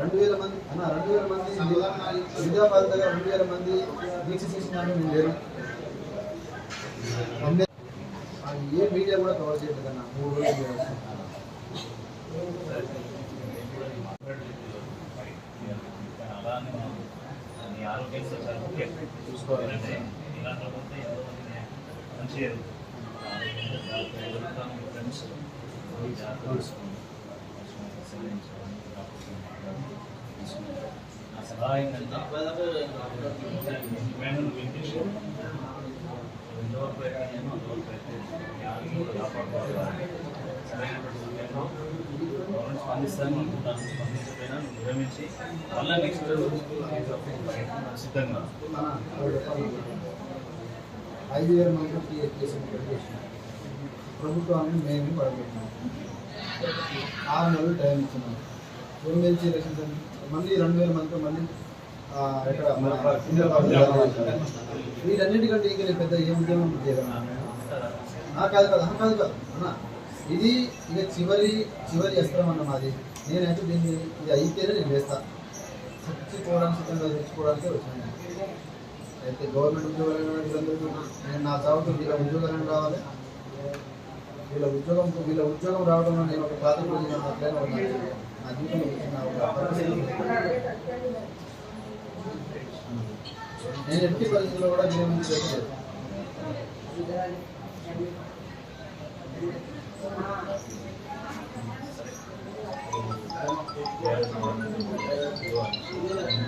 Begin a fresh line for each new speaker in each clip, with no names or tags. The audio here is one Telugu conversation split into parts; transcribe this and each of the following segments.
రెండు వేల మంది అన్న రెండు వేల మంది హైదరాబాద్ దగ్గర రెండు వేల మంది దీక్ష చేసిన మేము లేరు. ఏ మీడియా కూడా కవర్ చేయలేదు అన్న మూడు రోజులు
నీ ఆరోగ్యం చూసుకోవాలంటే ఇలాంటి మంచి ఫ్రెండ్స్ జాగ్రత్త స్పందిస్తాను స్పందించకపోయినా విరమించి మళ్ళీ నెక్స్ట్ సిద్ధంగా
ఐదు వేల మంది చేసిన ప్రభుత్వాన్ని మేము పడబెట్టినాం ఆరు నెలలు టైం ఇచ్చినాం ఎమ్మెల్సీ ఎలక్షన్ మళ్ళీ రెండు వేల మందితో మళ్ళీ ఇక్కడ వీటన్నిటికంటే ఇంకా నేను పెద్ద ఏ ఉద్యమం ఆ, కాదు కాదు ఆ, కాదు కాదు. అన్న ఇది ఇక చివరి చివరి అస్త్రం అన్న మాది. నేనైతే దీన్ని ఇది అయితేనే నేను వేస్తా చచ్చిపోవడానికి సిద్ధంగా చచ్చిపోవడానికే వచ్చాను అయితే గవర్నమెంట్ ఉద్యోగాలు నేను నా చావుతో వీళ్ళ ఉద్యోగాలను రావాలి? వీళ్ళ ఉద్యోగం వీళ్ళ ఉద్యోగం రావడం నేను ఒక బాధ్యత అట్లనే ఉన్నాను. నా జీవితంలో వచ్చిన నేను ఎట్టి పరిస్థితుల్లో కూడా విరమణ చేయలేదు.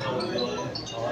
దమ్ము